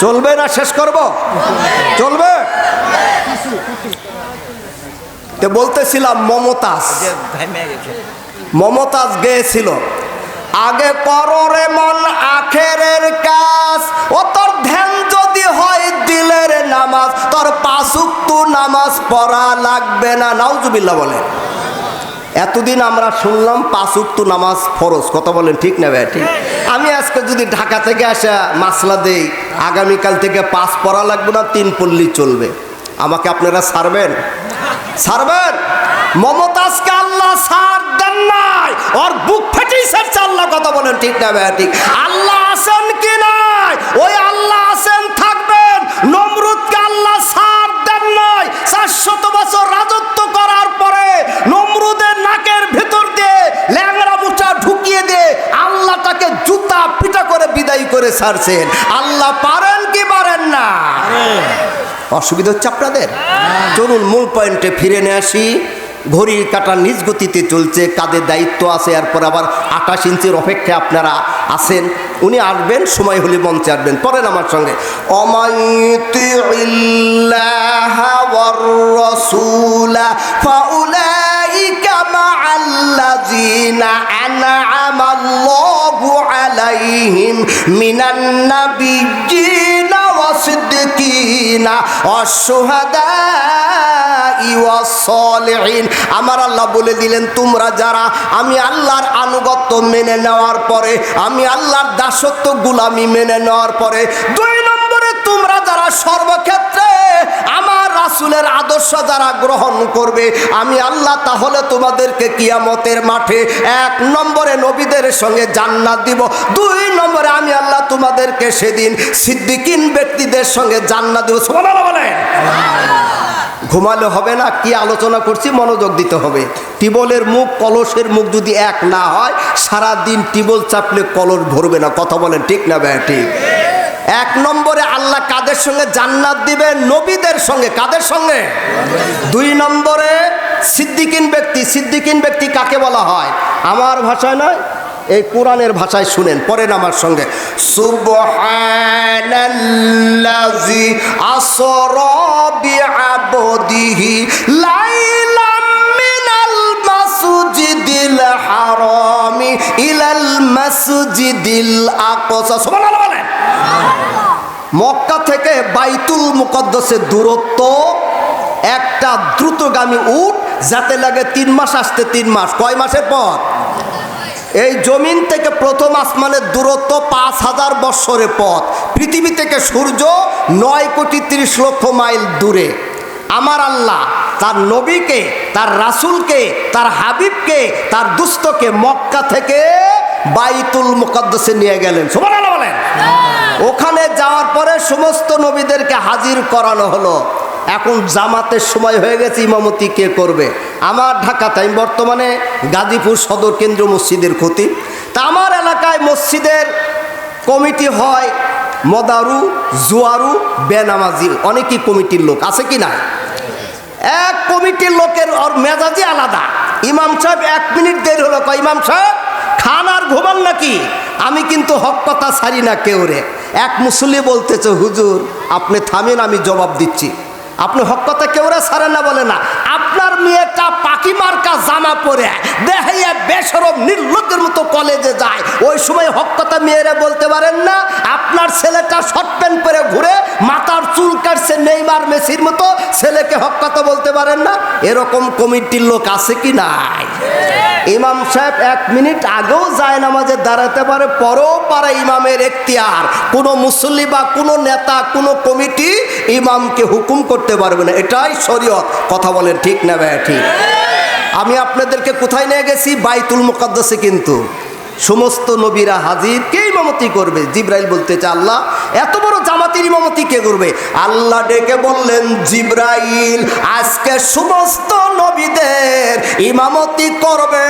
চলবে না, শেষ করব? চলবে? তো বলতেছিলাম মমতাজ। মমতাজ গেয়েছিল। আগে কররে মন আখেরের কাজ, ও তোর ধ্যান যদি হয় দিলের নামাজ, তোর পাঁচুক্তু নামাজ পড়া লাগবে না। নাউজুবিল্লাহ বলেন। এতদিন আমরা শুনলাম পাঁচ পাঁচুক্তু নামাজ ফরজ। কথা বলেন ঠিক না ভাই? আমি আজকে যদি ঢাকা থেকে আসা মাসলা দেই, আগামীকাল থেকে পাঁচ পড়া লাগবে না, তিন পল্লী চলবে। আমাকে আপনারা ছাড়বেন? ছাড়বেন? মমতাজকে আল্লাহ ছাড় দেন নাই। ওর বুক ফেটেই ছাড়ছে আল্লাহ, কথা বলেন ঠিক না ভাই? ঠিক। আল্লাহ আছেন কি নাই? ওই আল্লাহ আছেন, থাকবেন। নমরুদকে আল্লাহ ছাড় দেন নাই চারশত বছর রাজত্ব করার পরে নমরুদের নাকের ভেতর দিয়ে ল্যাংড়া মুচা ঢুকিয়ে দিয়ে আল্লাহ তাকে জুতা পিটা করে বিদায় করে ছাড়ছেন। আল্লাহ পারেন কি পারেন না? অসুবিধা হচ্ছে আপনাদের? চলুন মূল পয়েন্টে ফিরে নিয়ে আসি। ঘড়ির কাটা নিজ গতিতে চলছে কাদের দায়িত্ব আছে এরপর আবার আঠাশ ইঞ্চির অপেক্ষায় আপনারা আছেন। উনি আসবেন সময় হলে মঞ্চে আসবেন। পরেন আমার সঙ্গে। অমাইতি আলাইহিম মিনান ওয়াস-সালিহিন আমার আল্লাহ বলে দিলেন, তোমরা যারা আমি আল্লাহর আনুগত্য মেনে নেওয়ার পরে, আমি আল্লাহর দাসত্ব গুলামি মেনে নেওয়ার পরে, দুই নম্বরে তোমরা যারা সর্বক্ষেত্রে আমার রাসুলের আদর্শ যারা গ্রহণ করবে, আমি আল্লাহ তাহলে তোমাদেরকে কিয়ামতের মাঠে এক নম্বরে নবীদের সঙ্গে জান্নাত দিব, দুই নম্বরে আমি আল্লাহ তোমাদেরকে সেদিন সিদ্দিকিন ব্যক্তিদের সঙ্গে জান্নাত দিব। বলেন। ঘুমালে হবে না, কি আলোচনা করছি, মনোযোগ দিতে হবে। টিবলের মুখ, কলসের মুখ যদি এক না হয় সারা দিন টিবল চাপলে কলস ভরবে না, কথা বলেন ঠিক না ভাই, ঠিক। এক নম্বরে আল্লাহ কাদের সঙ্গে জান্নাত দিবে? নবীদের সঙ্গে। কাদের সঙ্গে? দুই নম্বরে সিদ্দিকিন ব্যক্তি। সিদ্দিকিন ব্যক্তি কাকে বলা হয়? আমার ভাষায় নয়, এই কোরআনের ভাষায় শুনেন, পড়েন আমার সঙ্গে। সুবহানাল্লাজি আসরা মক্কা থেকে বাইতুল মুকদ্দসের দূরত্ব একটা দ্রুতগামী উট যাতে লাগে তিন মাস আসতে তিন মাস। কয় মাসের পর? এই জমিন থেকে প্রথম আসমানের দূরত্ব পাঁচ হাজার বৎসরের পথ। পৃথিবী থেকে সূর্য নয় কোটি তিরিশ লক্ষ মাইল দূরে। আমার আল্লাহ তার নবীকে, তার রাসূলকে, তার হাবিবকে, তার দুস্থকে মক্কা থেকে বাইতুল মুকদ্দসে নিয়ে গেলেন। সবার ওখানে যাওয়ার পরে সমস্ত নবীদেরকে হাজির করানো হলো। এখন জামাতের সময় হয়ে গেছে, ইমামতি কে করবে? আমার ঢাকাতে আমি বর্তমানে গাজীপুর সদর কেন্দ্র মসজিদের ক্ষতি। তা আমার এলাকায় মসজিদের কমিটি হয় মদারু, জুয়ারু, বেনামাজি, অনেকই কমিটির লোক। আছে কি না এক কমিটির লোকের ওর মেজাজি আলাদা। ইমাম সাহেব এক মিনিট দেরি হলো। কয়, ইমাম সাহেব, খান আর ঘুমান নাকি? আমি কিন্তু হক কথা ছাড়ি না কেউ রে। এক মুসলি বলতেছে, হুজুর, আপনি থামেন, আমি জবাব দিচ্ছি। আপনি হক কথা কেউ রে ছাড়েন না বলে না। আপনার মেয়েটা পাখি মার্কা জামা পরে দেখাইয়া বেসরম নির্লজ্জের মতো কলেজে যায়। ওই সময় হক কথা মেয়েরা বলতে পারেন না, আপনার ছেলেটা শর্ট প্যান্ট পরে ঘুরে মাথার চুল কাটছে নেইমার মেসির মতো ছেলেকে হক কথা বলতে পারেন না। এরকম কমিটির লোক আছে কি নাই? ইমাম সাহেব এক মিনিট আগেও যায় নামাজে দাঁড়াতে পারে, পরেও পারে ইমামের এখতিয়ার। কোনো মুসল্লি বা কোনো নেতা, কোনো কমিটি ইমামকে হুকুম করতে পারবে না। এটাই শরীয়ত। কথা বলেন ঠিক না ভাই, ঠিক। আমি আপনাদেরকে কোথায় নিয়ে গেছি? বাইতুল মুকাদ্দাসে কিন্তু। সমস্ত নবীরা হাজির, কে ইমামতি করবে? জিব্রাইল বলতেছে আল্লাহ, এত বড় জামাতের ইমামতি কে করবে? আল্লাহ ডেকে বললেন, জিব্রাইল, আজকে সমস্ত নবীদের ইমামতি করবে।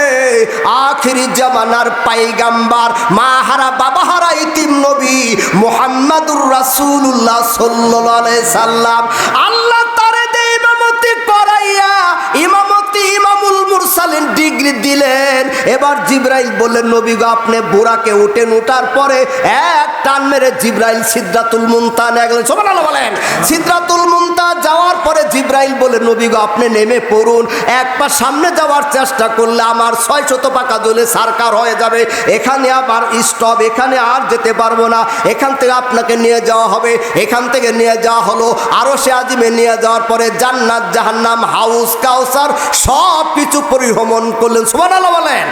আখিরি জামানার পাইগাম্বার মা মাহারা, বাবাহারা ইতিম নবী মোহাম্মদুর রাসূলুল্লাহ সাল্লাল্লাহু আলাইহি সাল্লাম। দিলেন। এবার জিব্রাইল বললেন, নবী গো, আপনি বুড়াকে উঠেন উঠার পরে এক টান মেরে জিব্রাইল সিদ্ধাতুল মুনতা গেলেন। সোমানাল্লাহ বলেন। সিদ্ধাতুল মুনতা যাওয়ার পরে জিব্রাইল বলে নবী গো, আপনি নেমে পড়ুন। এক পা সামনে যাওয়ার চেষ্টা করলে আমার ছয় শত পাকা জলে সারকার হয়ে যাবে। এখানে আবার স্টপ, এখানে আর যেতে পারব না। এখান থেকে আপনাকে নিয়ে যাওয়া হবে। এখান থেকে নিয়ে যাওয়া হলো। আরও সে আজিমে নিয়ে যাওয়ার পরে জান্নাত, জাহান্নাম, হাউস, কাউসার সব কিছু পরিভ্রমণ করলেন আল্লাহ বলেন।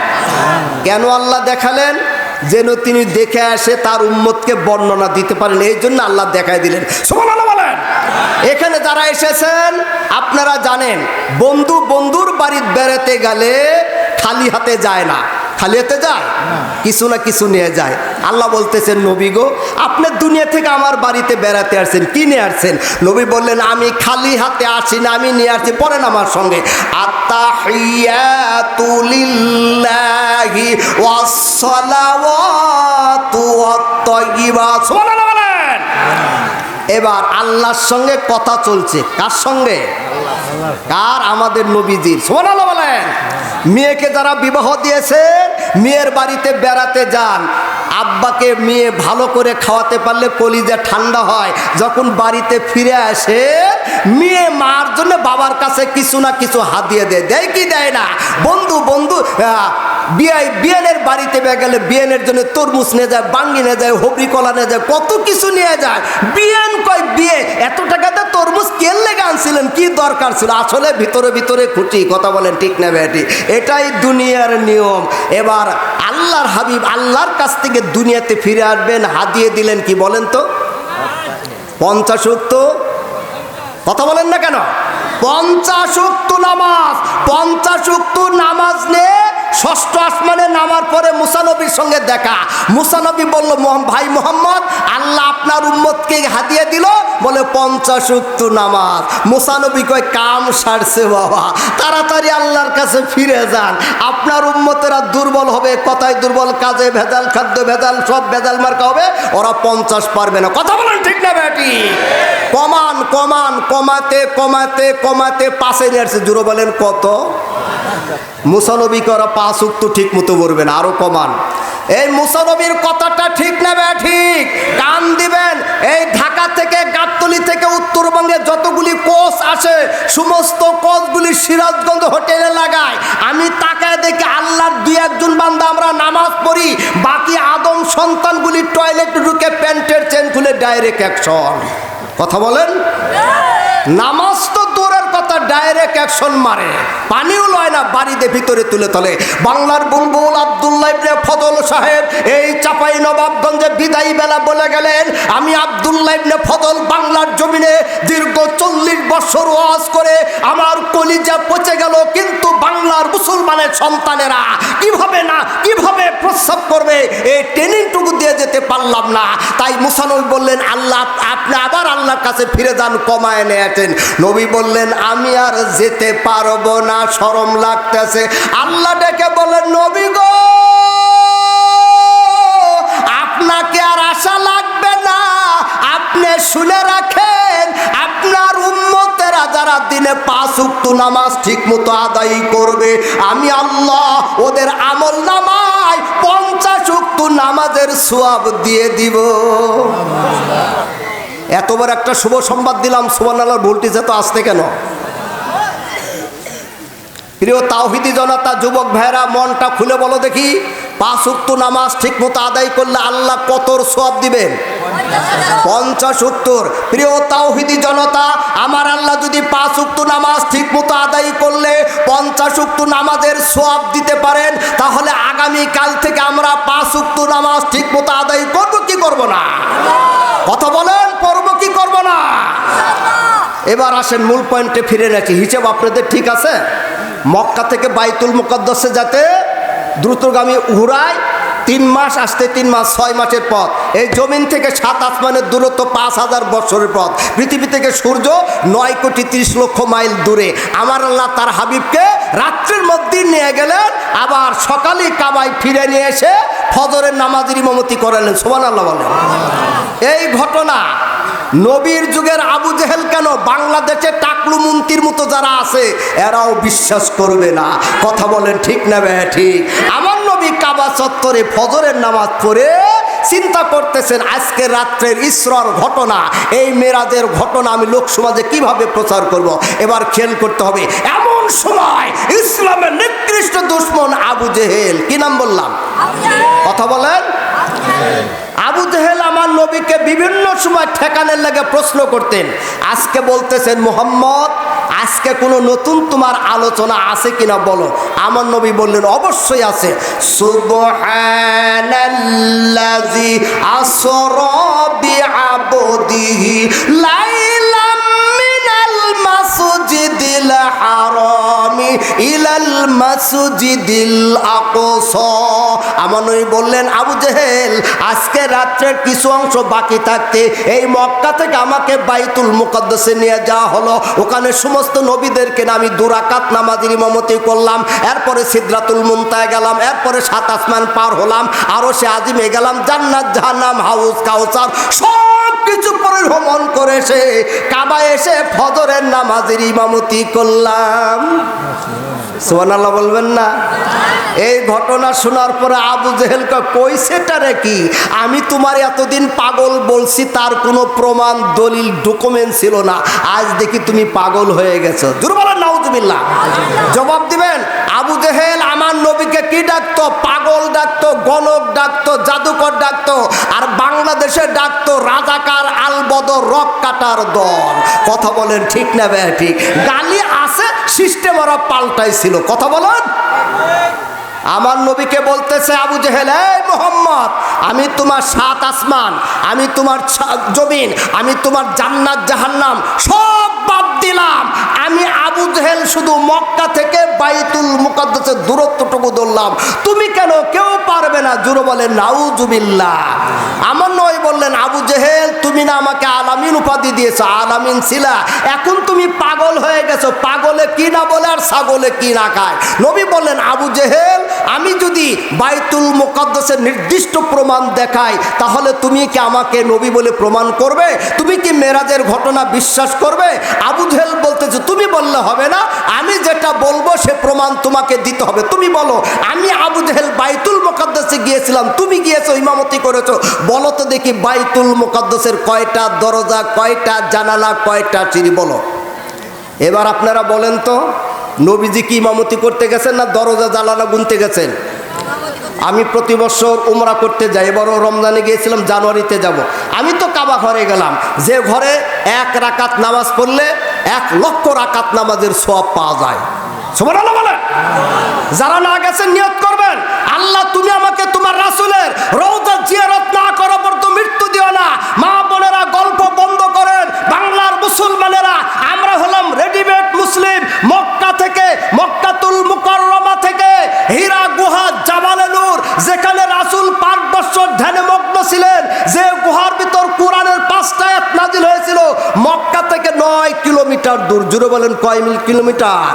কেন আল্লাহ দেখালেন? যেন তিনি দেখে আসে তার উম্মতকে বর্ণনা দিতে পারেন, এই জন্য আল্লাহ দেখায় দিলেন। সুবহানাল্লাহ বলেন। এখানে যারা এসেছেন, আপনারা জানেন, বন্ধু বন্ধুর বাড়ির বেড়াতে গেলে খালি হাতে যায় না। খালি হাতে যায়? কিছু না কিছু নিয়ে যায়। আল্লাহ বলতেছেন নবী গো আপনার দুনিয়া থেকে আমার বাড়িতে বেড়াতে আসছেন কি নিয়ে আসছেন? নবী বললেন আমি খালি হাতে আসি না আমি নিয়ে আসছি পড়েন আমার সঙ্গে। আত্মাহিয়াতুলিল্লাহি ওয়াসসালাওয়াতু ওয়াত-তাইয়্যিবাত সুবহানাল্লাহ বলেন। এবার আল্লাহর সঙ্গে কথা চলছে। কার সঙ্গে? কার? আমাদের নবীজির। সোনালো মেয়েকে যারা বিবাহ দিয়েছেন মেয়ের বাড়িতে বেড়াতে যান। আব্বাকে মেয়ে ভালো করে খাওয়াতে পারলে কলিজা ঠান্ডা হয়। যখন বাড়িতে ফিরে আসে মেয়ে মার জন্য বাবার কাছে কিছু না কিছু হাতিয়ে দেয়। দেয় কি দেয় না? বন্ধু বন্ধু আহ, বিয়ে বিয়েনের বাড়িতে গেলে বিয়েনের জন্য তরমুজ নিয়ে যায় বাঙ্গি নিয়ে যায় হবরি কলা নিয়ে যায় কত কিছু নিয়ে যায়। বিয়েন কয় বিয়ে এত টাকাতে তরমুজ কেন লেগে আনছিলেন কি দরকার ছিল। আসলে ভিতরে ভিতরে খুঁটি, কথা বলেন ঠিক না ব্যাটি এটাই দুনিয়ার নিয়ম। এবার আল্লাহর হাবিব আল্লাহর কাছ থেকে দুনিয়াতে ফিরে আসবেন হাদিয়ে দিলেন কি বলেন তো? পঞ্চাশ তো কথা বলেন না কেন? পঞ্চাশ উক্ত নামাজ পঞ্চাশ উক্ত নামাজ নিয়ে ষষ্ঠ আসমানে নামার পরে মুসানবীর সঙ্গে দেখা। মুসানবী বলল "মোহাম- ভাই মোহাম্মদ, আল্লাহ আপনার উম্মতকে হাতিয়ে দিল। বলে, পঞ্চাশ উক্ত নামাজ। মুসানবী কয়, কাম সারছে বাবা, তাড়াতাড়ি আল্লাহর কাছে ফিরে যান। আপনার উম্মতেরা দুর্বল হবে, কথায় দুর্বল, কাজে ভেজাল, খাদ্য ভেজাল, সব ভেজাল মার্কা হবে, ওরা পঞ্চাশ পারবে না। কথা বলেন ঠিক না বেটি কমান কমান, কমাতে কমাতে কমাতে পাশে নিয়ে আসছে। জুড়ো বলেন, কত? মুসানবীকে ওরা পাঁচ উক্ত ঠিক মতো বলবেন না আরও কমান। এই মুসানবীর কথাটা ঠিক নেবে ঠিক? কান দিবেন, এই ঢাকা থেকে, গাবতলি থেকে, উত্তরবঙ্গে যতগুলি কোচ আসে সমস্ত কোচগুলি সিরাজগঞ্জ হোটেলে লাগায়। আমি তাকায় দেখে আল্লাহর দুই একজন বান্দা আমরা নামাজ পড়ি, বাকি আদম সন্তানগুলি টয়লেট ঢুকে প্যান্টের চেন খুলে ডাইরেক্ট অ্যাকশন কথা বলেন? নামাজ তো ডাইরেক্ট অ্যাকশন মারে। পানিও লয় না, বাড়িতে ভিতরে তুলে তোলে। বাংলার বুলবুল আবদুল্লাহ ইবনে ফজল সাহেব এই চাপাই নবাবগঞ্জে বিদায়ী বেলা বলে গেলেন, আমি আবদুল্লাহ ইবনে ফজল বাংলার জমিনে দীর্ঘ চল্লিশ বছর ওয়াজ করে আমার কলিজা পচে গেল, কিন্তু বাংলার মুসলমানের সন্তানেরা কীভাবে না, কীভাবে প্রস্রাব করবে? এই ট্রেনিংটুকু দিয়ে যেতে পারলাম না। তাই মুসানবী বললেন, আল্লাহ, আপনি আবার আল্লাহর কাছে ফিরে যান, কমায় নিয়েছেন নবী বললেন, আমি আর যেতে পারব না শরম লাগতেছে। আল্লাহ ডেকে বলেন, নবী গো, আপনাকে আর আশা লাগবে না। আপনি শুনে রাখেন, আপনার উম্মতেরা যারা দিনে পাঁচ উক্ত নামাজ ঠিক মতো আদায় করবে, আমি আল্লাহ ওদের আমল নামায় পঞ্চাশ উক্ত নামাজের সোয়াব দিয়ে দিব। এতবার একটা শুভ সংবাদ দিলাম সুবান আল্লাহর ভোল্টেজে তো আসতে কেন? প্রিয় তাওহিদি জনতা, যুবক ভাইরা মনটা খুলে বলো দেখি। পাঁচ উক্ত নামাজ ঠিক মতো আদায় করলে আল্লাহ কতর সব দিবেন? পঞ্চাশ উত্তর প্রিয় তাওহিদি জনতা, আমার আল্লাহ যদি পাঁচ উক্ত নামাজ ঠিক মতো আদায় করলে পঞ্চাশ উক্ত নামাজের সোয়াব দিতে পারেন, তাহলে আগামী কাল থেকে আমরা পাঁচ উক্ত নামাজ ঠিক মতো আদায় করব কি করব না? কথা বলেন, করব কি করব না? এবার আসেন, মূল পয়েন্টে ফিরে নাকি হিসেব আপনাদের ঠিক আছে? মক্কা থেকে বাইতুল মুকদ্দসে যাতে দ্রুতগামী উড়ায় তিন মাস আসতে তিন মাস ছয় মাসের পথ। এই জমিন থেকে সাত আসমানের দূরত্ব পাঁচ হাজার বছরের পথ। পৃথিবী থেকে সূর্য নয় কোটি তিরিশ লক্ষ মাইল দূরে। আমার আল্লাহ তার হাবিবকে রাত্রের মধ্যেই নিয়ে গেলেন, আবার সকালে কাবায় ফিরে নিয়ে এসে ফজরের নামাজের ইমামতি করালেন। সোমান আল্লাহ বলেন। এই ঘটনা নবীর যুগের আবু জেহেল কেন বাংলাদেশে টাকলু মন্ত্রীর মতো যারা আছে এরাও বিশ্বাস করবে না। কথা বলেন ঠিক না ভাই ঠিক। আমার নবী কাবা চত্বরে ফজরের নামাজ পড়ে চিন্তা করতেছেন আজকে রাত্রের ইসরর ঘটনা এই মেরাজের ঘটনা আমি লোকসমাজে কীভাবে প্রচার করব? এবার খেল করতে হবে এমন সময় ইসলামের নিকৃষ্ট দুশ্মন আবু জেহেল কি নাম বললাম? কথা বলেন? আবু জেহেল আমার নবীকে বিভিন্ন সময় ঠেকানের লাগে প্রশ্ন করতেন। আজকে বলতেছেন, মোহাম্মদ, আজকে কোনো নতুন তোমার আলোচনা আছে কিনা বলো? আমার নবী বললেন, অবশ্যই আছে। বিআবদিহি লাইলাম মিনাল মাসজিদিল হারামি। ইলাল মাসজিদিল আকসা। আমার নবী বললেন, আবু জেহেল, আজকে রাত্রের কিছু অংশ বাকি থাকতে এই মক্কা থেকে আমাকে বাইতুল মুকদ্দাসে নিয়ে যাওয়া হলো। ওখানে সমস্ত নবীদেরকে আমি দুরাকাত নামাজের ইমামতি করলাম। এরপরে সিদ্রাতুল মুনতায় গেলাম। এরপরে সাত আসমান পার হলাম। আরও সে আজিমে গেলাম। জান্নাত, জাহান্নাম, হাউস, কাউসার সব কিছু পরিভ্রমণ করে এসে কাবা এসে ফজরের নামাজের ইমামতি করলাম। সোহানাল্লাহ বলবেন না। এই ঘটনা শোনার পরে আবু জেহেল কইছেটা রে কি? আমি তোমার এতদিন পাগল বলছি, তার কোনো প্রমাণ, দলিল, ডকুমেন্ট ছিল না। আজ দেখি তুমি পাগল হয়ে গেছো। দুর্বল নাউজুবিল্লাহ। জবাব দিবেন, আবু জেহেল আমার নবীকে কি ডাকতো? পাগল ডাকতো, গণক ডাকতো, জাদুকর ডাকতো, আর বাংলাদেশে ডাকতো রাজাকার আলবদর রক কাটার দল। কথা বলেন ঠিক না বে, ঠিক। গালি আছে সিস্টেম ওরা পাল্টাইছিল। কথা বলেন। আমার নবীকে বলতেছে আবু জেহেল, এই মোহাম্মদ, আমি তোমার সাত আসমান, আমি তোমার জমিন, আমি তোমার জান্নাত জাহান্নাম, সব বাদ দিলাম। আমি আবু জেহেল শুধু মক্কা থেকে বাইতুল মুকদ্দাসের দূরত্বটুকু ধরলাম। তুমি কেন কেউ পারবে না? জুরো বলে নাউজুবিল্লাহ। আমার নয় বললেন, আবু জেহেল, তুমি না আমাকে আলামিন উপাধি দিয়েছ। আলামিন ছিলা এখন তুমি পাগল হয়ে গেছো। পাগলে কি না বলে আর ছাগলে কি না খায়? নবী বললেন, আবু জেহেল, আমি যদি বাইতুল মুকদ্দাসের নির্দিষ্ট প্রমাণ দেখাই, তাহলে তুমি কি আমাকে নবী বলে প্রমাণ করবে? তুমি কি মেরাজের ঘটনা বিশ্বাস করবে? আবু জেহেল বলতেছে, তুমি বললে হবে না, আমি যেটা বলব সে প্রমাণ তোমাকে দিতে হবে। তুমি বলো, আমি আবু জেহেল বাইতুল মুকদ্দাসে গিয়েছিলাম, তুমি গিয়েছো, ইমামতি করেছ। বলো তো দেখি বাইতুল মুকদ্দাসের কয়টা দরজা, কয়টা জানালা, কয়টা চিরি বলো। এবার আপনারা বলেন তো, নবীজি কি ইমামতি করতে গেছেন না দরজা জ্বালানা গুনতে গেছেন? আমি প্রতি বছর উমরা করতে যাই এবারও রমজানে গিয়েছিলাম, জানুয়ারিতে যাব। আমি তো কাবা ঘরে গেলাম। যে ঘরে এক রাকাত নামাজ পড়লে এক লক্ষ রাকাত নামাজের সব পাওয়া যায়। যারা না গেছেন নিয়ত করবেন। আল্লাহ, তুমি আমাকে তোমার রাসুলের রৌদা জিয়ারত না করো পর্যন্ত মৃত্যু দিও না। মা বোনেরা গল্প বন্ধ করেন। বাংলার মুসলমানেরা, আমরা হলাম রেডিমেড মুসলিম। মক্কা থেকে মক্কাতুল মুকররমা থেকে হীরা গুহা জামালে নূর যেখানে রাসুল পাঁচ বছর ধ্যানে মগ্ন ছিলেন যে গুহার ভিতর কোরআনের পাঁচটা আয়াত নাজিল হয়েছিল মক্কা থেকে নয় কিলোমিটার, দূর জুড়ে বলেন কয় মিল কিলোমিটার?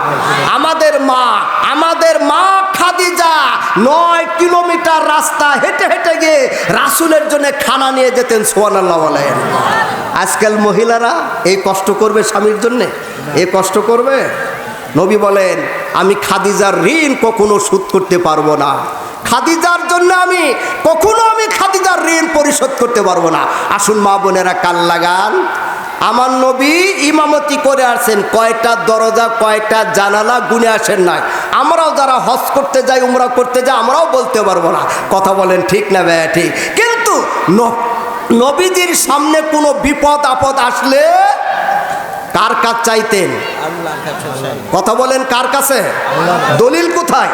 আমাদের মা আমাদের মা খাদিজা নয় কিলোমিটার রাস্তা হেঁটে হেঁটে গিয়ে রাসুলের জন্য খানা নিয়ে যেতেন সোহান আল্লাহ বলেন। আজকাল মহিলারা এই কষ্ট করবে স্বামীর জন্যে? এই কষ্ট করবে? নবী বলেন, আমি খাদিজার ঋণ কখনো শোধ করতে পারব না। খাদিজার জন্য আমি, কখনো আমি খাদিজার ঋণ পরিশোধ করতে পারব না। আসুন মা বোনেরা, কাল লাগান। আমার নবী ইমামতি করে আসেন, কয়টা দরজা, কয়টা জানালা গুনে আসেন নাই। আমরাও যারা হজ করতে যাই, উমরা করতে যাই, আমরাও বলতে পারব না। কথা বলেন ঠিক না ভাইয়া, ঠিক। কিন্তু নবীজির সামনে কোনো বিপদ, আপদ আসলে কার কাজ চাইতেন? কথা বলেন কার কাছে? দলিল কোথায়?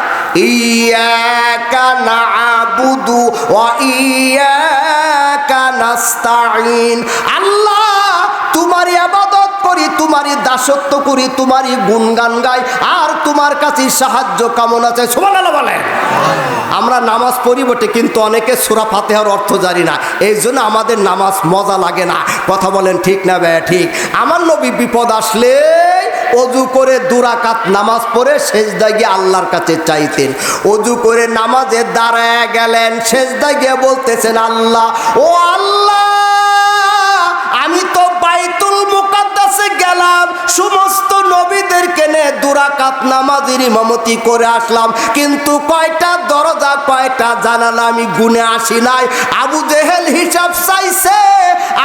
ইয়াকা নাবুদু ওয়া ইয়াকা নাস্তাইন আল্লাহ তোমারই আবাদত করি, তোমারই দাসত্ব করি, তোমারই গুণগান গাই, আর তোমার কাছে সাহায্য কামনা চাই। সুবহানাল্লাহ বলে আমরা নামাজ পড়ি বটে কিন্তু অনেকে সুরা ফাতেহার অর্থ জানি না। এই জন্য আমাদের নামাজ মজা লাগে না। কথা বলেন ঠিক না ব্যয় ঠিক। আমার নবী বিপদ আসলে অজু করে দুরাকাত নামাজ পড়ে শেষ গিয়ে আল্লাহর কাছে চাইতেন। অজু করে নামাজে দাঁড়ায় গেলেন শেষ গিয়ে বলতেছেন, আল্লাহ, ও আল্লাহ সমস্ত নবীদেরকে নিয়ে দুরাকাত নামাজের ইমামতি করে আসলাম। কিন্তু কয়টা দরজা, কয়টা জানালা আমি গুনে আসি নাই। আবু জেহেল হিসাব চাইছে,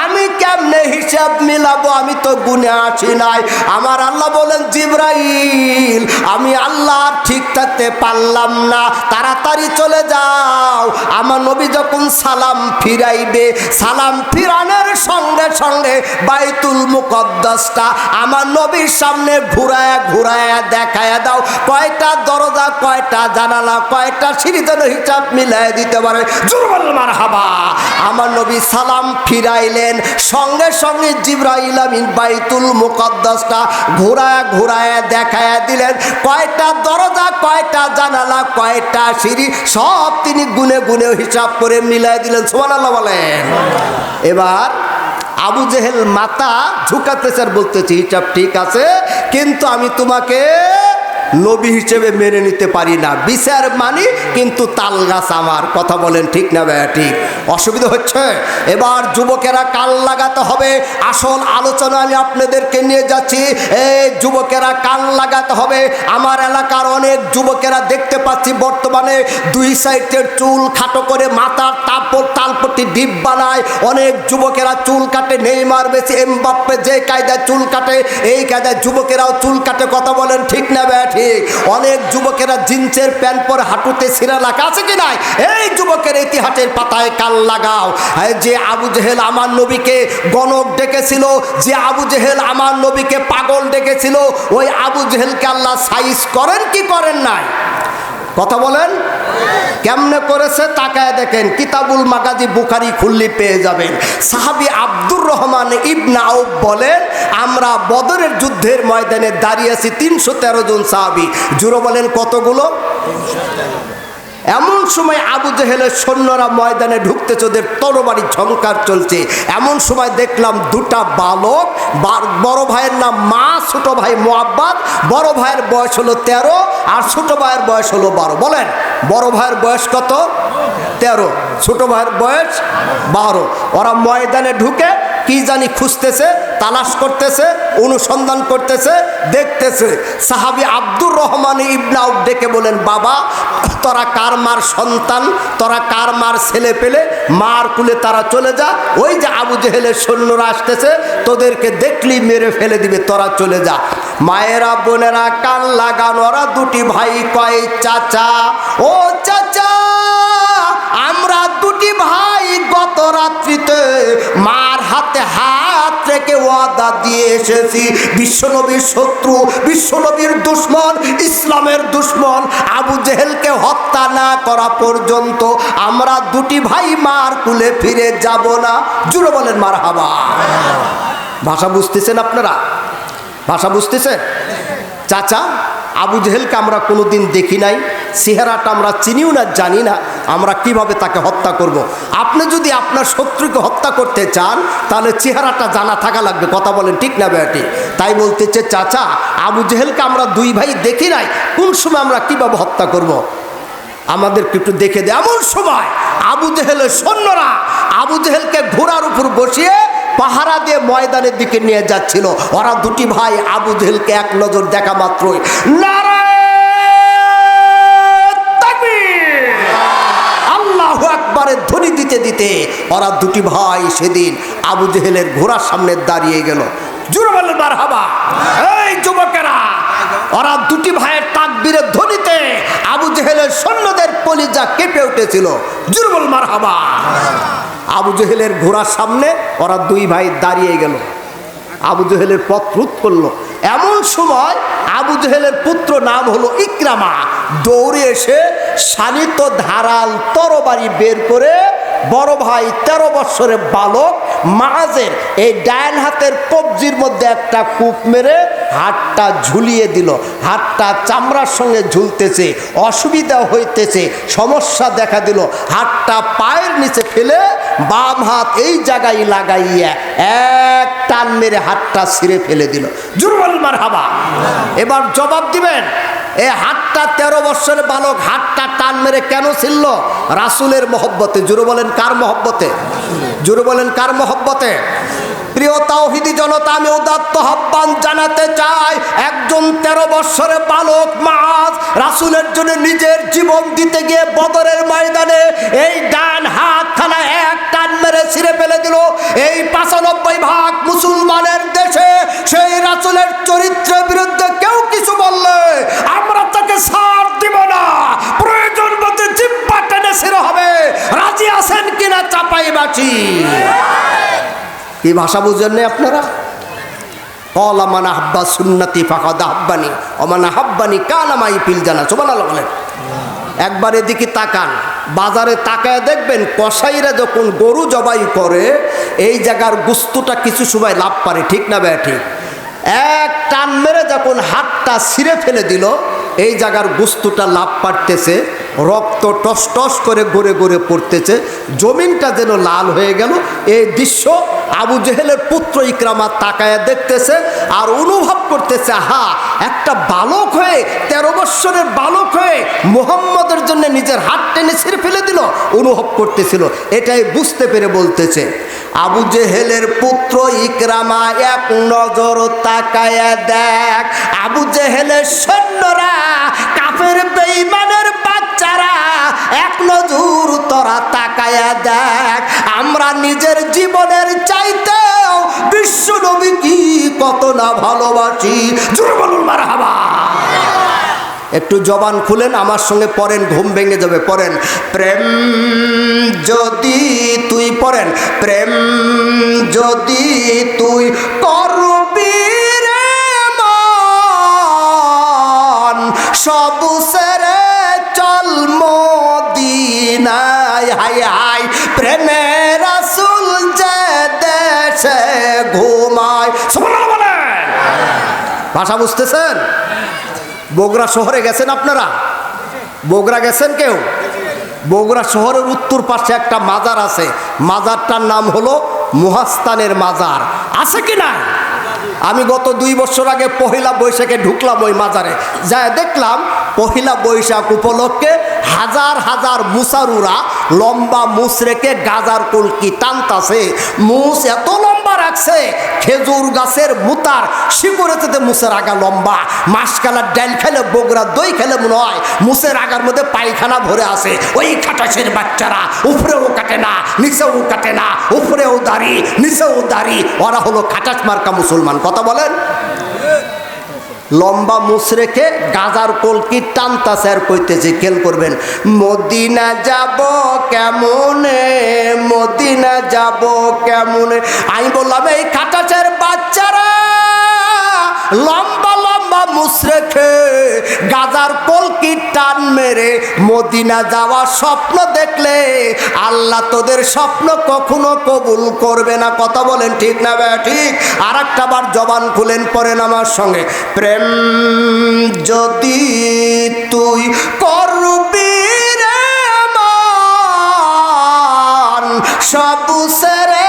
আমি কেমনে হিসাব মিলাবো, আমি তো গুনে আসি নাই। আমার আল্লাহ বলেন, জিব্রাইল, আমি আল্লাহ ঠিক থাকতে পারলাম না। তাড়াতাড়ি চলে যাও। আমার নবী যখন সালাম ফিরাইবে, সালাম ফিরানোর সঙ্গে সঙ্গে বাইতুল মুকদ্দাসটা আমার নবীর সামনে ঘুরায়া ঘুরায়া দেখায়া দাও। কয়টা দরজা, কয়টা জানালা, কয়টা সিঁড়িতে হিসাব মিলাই দিতে পারে। জুরবাল মার হাবা আমার নবী সালাম ফিরাইলেন, সঙ্গে সঙ্গে জিব্রাইল আমিন বাইতুল মুকদ্দাসটা ঘোরায় ঘোরায় দেখায় দিলেন। কয়টা দরজা, কয়টা জানালা, কয়টা সিঁড়ি, সব তিনি গুনে গুনে হিসাব করে মিলাই দিলেন। সুবহানাল্লাহ বলেন। এবার আবু জেহেল মাথা ঝুঁকাতেছে আর বলতেছে, হিসাব ঠিক আছে, কিন্তু আমি তোমাকে নবী হিসেবে মেনে নিতে পারি না। বিচার মানি, কিন্তু তাল গাছ আমার। কথা বলেন ঠিক না ভাইয়া, ঠিক। অসুবিধা হচ্ছে? এবার যুবকেরা কাল লাগাতে হবে। আসল আলোচনা আমি আপনাদেরকে নিয়ে যাচ্ছি। এই যুবকেরা কান লাগাতে হবে। আমার এলাকার অনেক যুবকেরা দেখতে পাচ্ছি বর্তমানে দুই সাইডের চুল খাটো করে মাথার তাপর তালপট্টি ডিপ বানায়। অনেক যুবকেরা চুল কাটে, নেইমার বেশি এমবাপ্পে যে কায়দায় চুল কাটে, এই কায়দায় যুবকেরাও চুল কাটে। কথা বলেন ঠিক না ব্যা ঠিক। অনেক যুবকেরা জিন্সের প্যান্ট পরে হাঁটুতে সিরা লাখা আছে কি নাই? এই যুবকের ইতিহাসের পাতায় কাল লাগাও। যে আবু জেহেল আমার নবীকে গণক ডেকেছিল, যে আবু জেহেল আমার নবীকে পাগল ডেকেছিল, ওই আবু জেহেলকে আল্লাহ সাইজ করেন কি করেন নাই? কথা বলেন? কেমনে করেছে তাকায় দেখেন, কিতাবুল মাগাজি বুখারি খুললি পেয়ে যাবেন। সাহাবি আব্দুর রহমান ইবনা আউব বলেন, আমরা বদরের যুদ্ধের ময়দানে দাঁড়িয়েছি তিনশো তেরো জন সাহাবি। জুরো বলেন কতগুলো? সময় আবু জেহেলের সৈন্যরা ময়দানে ঢুকতে চোদের তরবারি ঝঙ্কার চলছে। এমন সময় দেখলাম দুটা বালক বড় ভাইয়ের নাম মা, ছোট ভাই মোয়াব্বাদ বড় ভাইয়ের বয়স হলো তেরো আর ছোট ভাইয়ের বয়স হলো বারো। বলেন, বড় ভাইয়ের বয়স কত? তেরো। ছোট ভাইয়ের বয়স বারো। ওরা ময়দানে ঢুকে কি জানি খুঁজতেছে, তালাশ করতেছে, অনুসন্ধান করতেছে, দেখতেছে। সাহাবি আব্দুর রহমান ইবনাউ ডেকে বলেন, বাবা, তোরা কার মার সন্তান? তোরা কার মার ছেলে পেলে? মার কুলে তারা চলে যা। ওই যে আবু জেহেলের সৈন্যরা আসতেছে, তোদেরকে দেখলি মেরে ফেলে দিবে, তোরা চলে যা। মায়েরা, বোনেরা, কান লাগান, ওরা দুটি ভাই কয়, চাচা, ও চাচা আমরা দুটি ভাই গত রাত্রিতে। মার হাতে হাত রেখে ওয়াদা দিয়ে এসেছি। বিশ্বনবীর শত্রু, বিশ্বনবীর দুশ্মন, ইসলামের দুশ্মন, আবু জেহেলকে হত্যা না করা পর্যন্ত আমরা দুটি ভাই মার কুলে ফিরে যাব না। জুড়ে বলেন মার হাবা ভাষা বুঝতেছেন আপনারা? ভাষা বুঝতেছেন? চাচা আবু জেহেলকে আমরা কোনো দিন দেখি নাই, চেহারাটা আমরা চিনিও না, জানি না, আমরা কীভাবে তাকে হত্যা করব। আপনি যদি আপনার শত্রুকে হত্যা করতে চান, তাহলে চেহারাটা জানা থাকা লাগবে, কথা বলেন ঠিক না বেটি তাই বলতেছে, চাচা, আবু জেহেলকে আমরা দুই ভাই দেখি নাই, কোন সময় আমরা কীভাবে হত্যা করব। আমাদেরকে একটু দেখে দে, এমন সময় আবু জেহেলের সৈন্যরা আবু জেহেলকে ঘোড়ার উপর বসিয়ে পাহারা দিয়ে ময়দানের দিকে নিয়ে যাচ্ছিল। ওরা দুটি ভাই আবু জেহেলকে এক নজর দেখা মাত্রই। নারায়ে আকবারের ধ্বনি দিতে দিতে ওরা দুটি ভাই সেদিন আবু জেহেলের ঘোড়ার সামনে দাঁড়িয়ে গেল। মার হাবা এই যুবকেরা, ওরা দুটি ভাইয়ের তাকবীরের ধ্বনিতে আবু জেহেলের সৈন্যদের কলিজা কেঁপে উঠেছিল। জুড়ে বল মার হাবা আবু জহেলের ঘোড়ার সামনে ওরা দুই ভাই দাঁড়িয়ে গেল। আবু জহেলের পথ রোধ করল। এমন সময় আবু জহেলের পুত্র নাম হলো ইকরামা। দৌড়ে এসে শানিত ধারাল তরবারি বের করে বড় ভাই তেরো বৎসরের বালক মাঝের এই ডান হাতের কবজির মধ্যে একটা কূপ মেরে হাতটা ঝুলিয়ে দিল। হাতটা চামড়ার সঙ্গে ঝুলতেছে, অসুবিধা হইতেছে, সমস্যা দেখা দিল। হাতটা পায়ের নিচে ফেলে বাম হাত এই জায়গায় লাগাইয়া এক টান মেরে হাতটা ছিঁড়ে ফেলে দিল। জুরবল মার হাবা এবার জবাব দিবেন? এই হাতটা তেরো বৎসরের বালক, হাতটা টান মেরে কেন ছিল রাসুলের মহব্বতে। জুরু বলেন, কার মহব্বতে? জুরু বলেন, কার মহব্বতে? প্রিয় তাওহিদি জনতা, আমি উদাত্ত আহ্বান জানাতে চাই, একজন তেরো বৎসরের বালক মাছ রাসুলের জন্য নিজের জীবন দিতে গিয়ে বদরের ময়দানে এই ডান হাত খানা এক টান মেরে ছিঁড়ে ফেলে দিল। এই পাঁচানব্বই ভাগ মুসলমানের দেশে সেই রাসুলের চরিত্রের বিরুদ্ধে কেউ কিছু বললে আমরা তাকে সার দিব না। প্রয়োজন মতো জিব্বা টেনে ছিঁড়ে হবে। রাজি আছেন কিনা চাপাই বাঁচি কি ভাষা বুঝেন না আপনারা? অলামান আহ্বা সুন্নতি ফাঁকা আহ্বানি অমান আহ্বানি কানামাই পিল জানা সোমান বলেন। একবার এদিকে তাকান, বাজারে তাকায় দেখবেন কসাইরা যখন গরু জবাই করে, এই জায়গার গুস্তুটা কিছু সময় লাভ পারে, ঠিক না ব্যা ঠিক। এক টান মেরে যখন হাতটা ছিঁড়ে ফেলে দিল এই জায়গার বস্তুটা লাভ পাড়তেছে, রক্ত টস টস করে গড়ে গড়ে পড়তেছে, জমিনটা যেন লাল হয়ে গেল। এই দৃশ্য আবু জেহেলের পুত্র ইকরামা তাকায়া দেখতেছে আর অনুভব করতেছে হা একটা বালক হয়ে, তেরো বৎসরের বালক হয়ে মোহাম্মদের জন্য নিজের হাত টেনে ছিঁড়ে ফেলে দিল, অনুভব করতেছিল। এটাই বুঝতে পেরে বলতেছে। আবু জেহেলের পুত্র ইকরামা এক নজর তাকায়া দেখ। আবু জেহেলের সৈন্যরা, কাফের বেঈমানের বাচ্চারা এক নজর তোরা তাকায়া দেখ। আমরা নিজের জীবনের চাইতেও বিশ্ব নবী কি কত না ভালোবাসি। জোরে বলুন একটু জবান খুলেন, আমার সঙ্গে পড়েন, ঘুম ভেঙে যাবে, পড়েন। প্রেম যদি তুই পড়েন, প্রেম যদি তুই করবি রে মন, সব সেরে চল মদিনায়। হাই হাই প্রেমের আসুল যে দেশে ঘুমায়। ভাষা বুঝতেছেন? বগুড়া শহরে গেছেন আপনারা? বগুড়া গেছেন কেউ? বগুড়া শহরের উত্তর পাশে একটা মাজার আছে। মাজারটার নাম হলো মুহাস্তানের মাজার। আছে কি না আমি গত দুই বছর আগে পহিলা বৈশাখে ঢুকলাম ওই মাজারে। যা দেখলাম পহিলা বৈশাখ উপলক্ষে হাজার হাজার মুসারুরা লম্বা মুস রেখে গাজার কলকি টানতাছে। মুস এত রাখছে খেজুর গাছের মুতার শিকড়ে তাতে মুসের আগা লম্বা। মাসকালার ডাল খেলে বোগরা দই খেলে মনে হয় মুসের আগার মধ্যে পায়খানা ভরে আসে ওই খাটাসের বাচ্চারা উপরেও কাটে না, নিচেও কাটে না, উপরেও দাড়ি, নিচেও দাড়ি। ওরা হলো খাটাস মার্কা মুসলমান। কথা বলেন? লম্বা মুসরেকে রেখে গাজার কলকি টানতাছে স্যার কইতেছে খেল করবেন, মদিনা যাব কেমনে? মদিনা যাব কেমনে? আমি বললাম, এই কাটাচের বাচ্চারা লম্বা মুছ রেখে গাজার কলকি টান মেরে মদিনা যাওয়ার স্বপ্ন দেখলে আল্লাহ তোদের স্বপ্ন কখনো কবুল করবে না। কথা বলেন ঠিক না ভাই? ঠিক। আর একটা বার জবান খুলেন, পড়েন আমার সঙ্গে। প্রেম যদি তুই করবি রে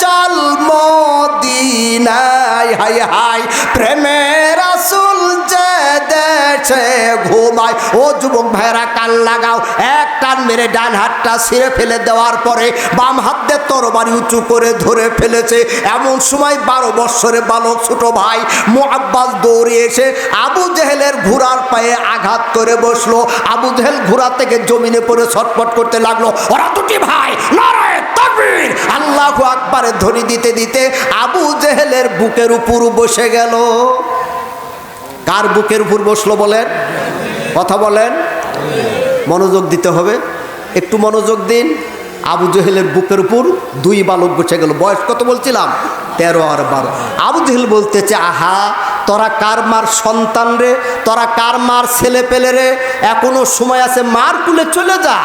চল মদিনায়। হাই হাই যে দেশে ঘুমায়। ও যুবক ভাইরা কান লাগাও। এক টান মেরে ডান হাতটা ছিঁড়ে ফেলে দেওয়ার পরে বাম হাত দিয়ে তরবারি উঁচু করে ধরে ফেলেছে। এমন সময় বারো বৎসরে বালক ছোট ভাই মোহাব্বাস দৌড়ে এসে আবু জেহেলের ঘোড়ার পায়ে আঘাত করে বসল। আবু জেহেল ঘোড়া থেকে জমিনে পড়ে ছটপট করতে লাগল। ওরা দুটি ভাই, নারায় তাকবীর! আল্লাহু আকবারে ধ্বনি দিতে দিতে আবু জেহেলের বুকের উপর বসে গেল। কার বুকের উপর বসল বলেন? কথা বলেন। মনোযোগ দিতে হবে। একটু মনোযোগ দিন। আবু জহেলের বুকের উপর দুই বালক বসে গেল। বয়স কত বলছিলাম? তেরো আর বারো। আবু জহেল বলতেছে, আহা, তোরা কার মার সন্তান রে? তোরা কার মার ছেলে পেলে রে? এখনও সময় আছে, মার কুলে চলে যা।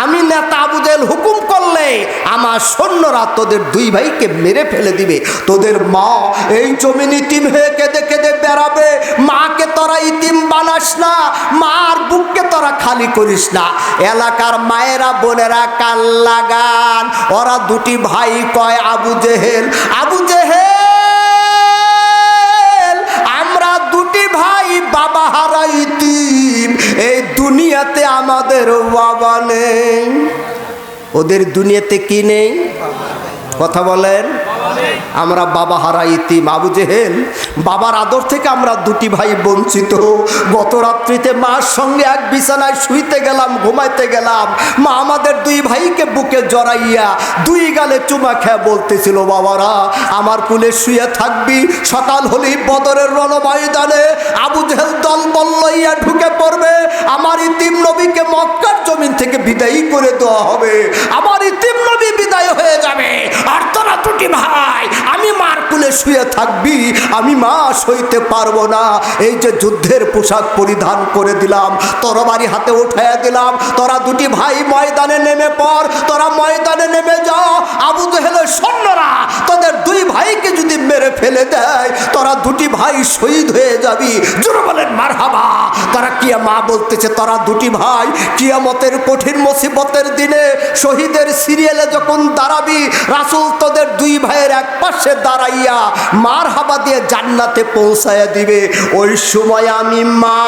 আমি নেতা আবু জেহেল হুকুম করলে আমার সৈন্যরা তোদের দুই ভাইকে মেরে ফেলে দিবে। তোদের মা এই জমিন ইতিম হয়ে কেঁদে কেঁদে বেড়াবে। মাকে তোরা ইতিম বানাস না, মার বুককে তোরা খালি করিস না। এলাকার মায়েরা, বোনেরা কাল লাগান ওরা দুটি ভাই কয়, আবু জেহেল আবু জেহেল! আমাদের বাবা নেই। ওদের দুনিয়াতে কি নেই? কথা বলেন। আমরা বাবা হারা ইতিম, আবু জেহেল। বাবার আদর থেকে আমরা দুটি ভাই বঞ্চিত। গত রাত্রিতে মার সঙ্গে এক বিছানায় শুইতে গেলাম, ঘুমাইতে গেলাম। মা আমাদের দুই ভাইকে বুকে জড়াইয়া দুই গালে চুমা খেয়ে বলতেছিল, বাবারা, আমার কুলে শুয়ে থাকবি। সকাল হলেই বদরের রণ ময়দানে আবু জেহেল দল বল্লইয়া ঢুকে পড়বে। আমার ইতিম নবীকে মক্কার জমিন থেকে বিদায়ী করে দেওয়া হবে। আমার ইতিম নবী বিদায় হয়ে যাবে। আর তোরা দুটি ভাই আমি মার কুলে শুয়ে থাকবি, আমি মা সইতে পারব না। এই যে যুদ্ধের পোশাক পরিধান করে দিলাম, তরবারি হাতে উঠাইয়া দিলাম, তোরা দুটি ভাই ময়দানে নেমে পড়, তোরা ময়দানে নেমে যাও আবু জেহেলের সৈন্যরা তোদের দুই ভাইকে যদি মেরে ফেলে দেয়, তোরা দুটি ভাই শহীদ হয়ে যাবি। জোর বলেন মার হাবা তারা কিয়া মা বলতেছে, তোরা দুটি ভাই কিয়ামতের কঠিন মুসিবতের দিনে শহীদের সিরিয়ালে যখন দাঁড়াবি, রাসুল তোদের দুই ভাইয়ের এক পাশে দাঁড়াইয়া মার হাবা দিয়ে জান্নাতে পৌঁছায়া দিবে। ওই সময় আমি মা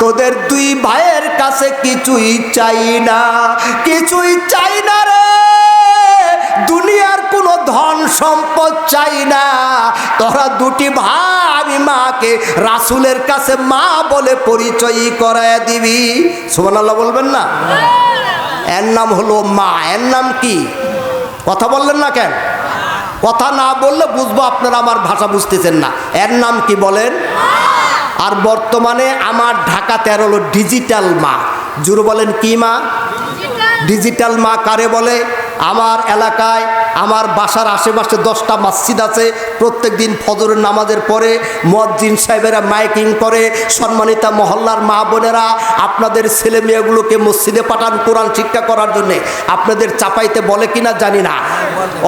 তোদের দুই ভাইয়ের কাছে কিছুই চাই না কিছুই চাই না রে। দুনিয়ার কোনো ধন সম্পদ চাই না। তোরা দুটি ভাই আমি মাকে রাসুলের কাছে মা বলে পরিচয় করায় দিবি। সুমান আল্লাহ বলবেন না? এর নাম হলো মা। এর নাম কি? কথা বললেন না কেন? কথা না বললে বুঝব আপনারা আমার ভাষা বুঝতেছেন না। এর নাম কি বলেন? আর বর্তমানে আমার ঢাকাতে আর হলো ডিজিটাল মা। জুরু বলেন কি মা? ডিজিটাল মা কারে বলে? আমার এলাকায় আমার বাসার আশেপাশে দশটা মসজিদ আছে। প্রত্যেক দিন ফজরের নামাজের পরে মজ্জিন সাহেবেরা মাইকিং করে, সম্মানিতা মহল্লার মা বোনেরা, আপনাদের ছেলে মেয়েগুলোকে মসজিদে পাঠান কোরআন শিক্ষা করার জন্যে। আপনাদের চাপাইতে বলে কিনা জানি না।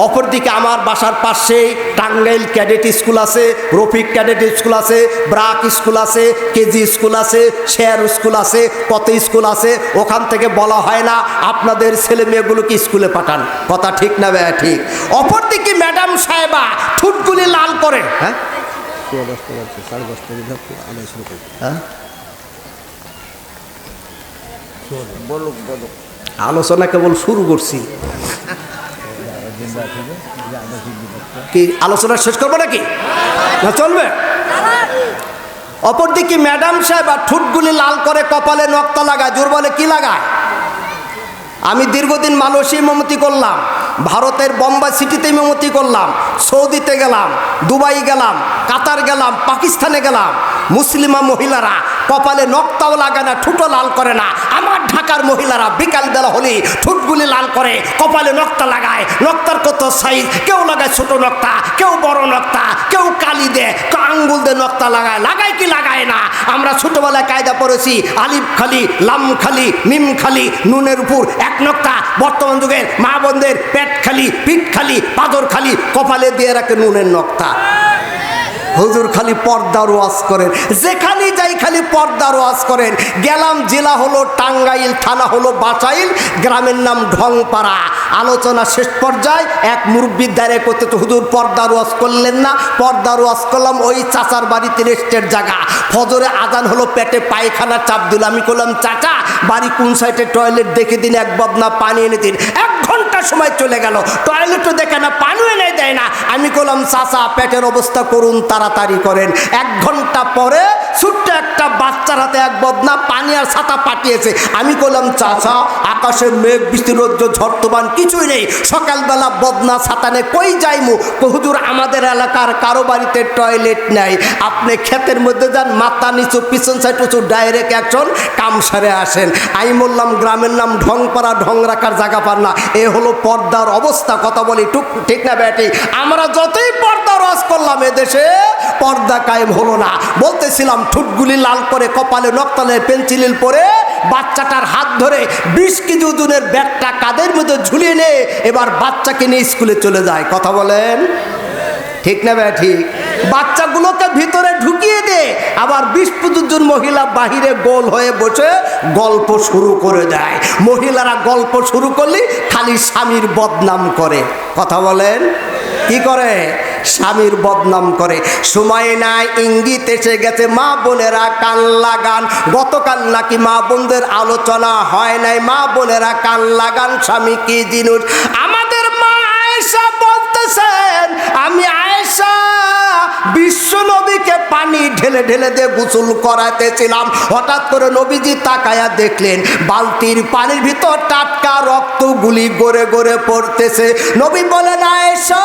অপরদিকে আমার বাসার পাশে টাঙ্গাইল ক্যাডেট স্কুল আছে, রফিক ক্যাডেট স্কুল আছে, ব্রাক স্কুল আছে, কেজি স্কুল আছে, শেয়ার স্কুল আছে কত স্কুল আছে। ওখান থেকে বলা হয় না, আপনাদের ছেলে মেয়েগুলোকে স্কুলে পাঠান। কথা ঠিক না ব্যা ঠিক? অপরদিকে ম্যাডাম সাহেবা ঠুটগুলি লাল করে। হ্যাঁ? হ্যাঁ? আলোচনা কেবল শুরু করছি। কি, আলোচনা শেষ করব নাকি? না, চলবে? অপরদিকে ম্যাডাম সাহেব আর ঠুটগুলি লাল করে কপালে নক্তা লাগায়। জোর বলে কি লাগায়? আমি দীর্ঘদিন মালয়েশিয়া মমতি করলাম। ভারতের বোম্বাই সিটিতে মেমতি করলাম, সৌদিতে গেলাম, দুবাই গেলাম, কাতার গেলাম, পাকিস্তানে গেলাম। মুসলিমা মহিলারা কপালে নক্তাও লাগায় না, ঠুটো লাল করে না। আমার ঢাকার মহিলারা বিকালবেলা হলে ঠুটগুলি লাল করে, কপালে নক্তা লাগায়। নক্তার কত সাইজ কেউ লাগায় ছোট নক্তা, কেউ বড় নক্তা, কেউ কালি কেউ আঙ্গুল দিয়ে নক্তা লাগায়। লাগায় কি লাগায় না? আমরা ছোটবেলায় কায়দা পড়েছি, আলিফ খালি, লাম খালি, নিম খালি, নুনের উপর এক নক্তা। বর্তমান যুগের মা বোনদের পেট খালি, পিঠ খালি, পাদর খালি, কপালে দিয়ে রাখে নুনের নক্তা। হুজুর খালি পর্দার ওয়াজ করেন। যেখানে যাই খালি পর্দার ওয়াজ করেন। গেলাম, জেলা হলো টাঙ্গাইল, থানা হলো বাচাইল, গ্রামের নাম ঢংপাড়া। আলোচনা শেষ পর্যায়ে এক মুরব্বীর দ্বারে করতে তো হুজুর পর্দার ওয়াজ করলেন না। পর্দার ওয়াজ করলাম ওই চাচার বাড়িতে রেস্টের জায়গা। ফজরে আজান হলো পেটে পায়খানা চাপ দিল। আমি করলাম, চাচা, বাড়ি কোন সাইডে টয়লেট দেখে দিন, এক বদনা পানি এনে দিন। এক সময় চলে গেল। টয়লেটও দেখে না, পানিও এনে দেয় না। আমি করলাম চাচা, পেটের অবস্থা করুন, তাড়াতাড়ি করেন। এক ঘণ্টা পরে ছোট্ট একটা বাচ্চার হাতে এক বদনা পানি আর ছাতা পাঠিয়েছে। আমি বললাম চাচা, আকাশে মেঘ, বৃষ্টি, রৌদ্র, ঝড়, তুফান কিছুই নেই। সকালবেলা বদনা ছাতানে কই যাইমু? তো হুজুর, আমাদের এলাকার কারও বাড়িতে টয়লেট নেই। আপনি ক্ষেতের মধ্যে যান, মাথা নিচু, পিছন সাইড উঁচু ডাইরেক্ট একজন কাম সারে আসেন। আমি বললাম, গ্রামের নাম ঢংপাড়া, ঢং রাখার জায়গা পার না। এ হলো পর্দার অবস্থা, কথা বলি, টুক, ঠিক না, ব্যাটি? আমরা যতই পর্দা রস করলাম, এদেশে পর্দা কায়েম হলো না। বলতেছিলাম ঠুটগুলি লাল করে, কপালে নক্তালে পেন্সিলিল পরে বাচ্চাটার হাত ধরে বিশ কেজি ওজনের ব্যাগটা কাদের মধ্যে ঝুলিয়ে নে, এবার বাচ্চাকে নিয়ে স্কুলে চলে যায়। কথা বলেন? ঠিক না ভাই, ঠিক? বাচ্চাগুলোকে ভিতরে ঢুকিয়ে দে, আবার বিশ পঁচিশ জন মহিলা বাহিরে গোল হয়ে বসে গল্প শুরু করে দেয়। মহিলারা গল্প শুরু করলে খালি স্বামীর বদনাম করে। কথা বলেন? কি করে? স্বামীর বদনাম করে। সময় নাই, ইঙ্গিত এসে গেছে, মা বোনেরা কান লাগান। গতকাল নাকি মা বোনদের আলোচনা হয় নাই। মা বোনেরা কান লাগান, স্বামী কি জিনিস আমাদের মা আয়েশা বলতেছেন, আমি আয়েশা বিশ্ব নবীকে পানি ঢেলে ঢেলে দিয়ে গোসল করাতেছিলাম হঠাৎ করে নবীজি তাকায়া দেখলেন, বালতির পানির ভিতর টাটকা রক্তগুলি গড়ে গড়ে পড়তেছে। নবী বলেন, আয়েশা!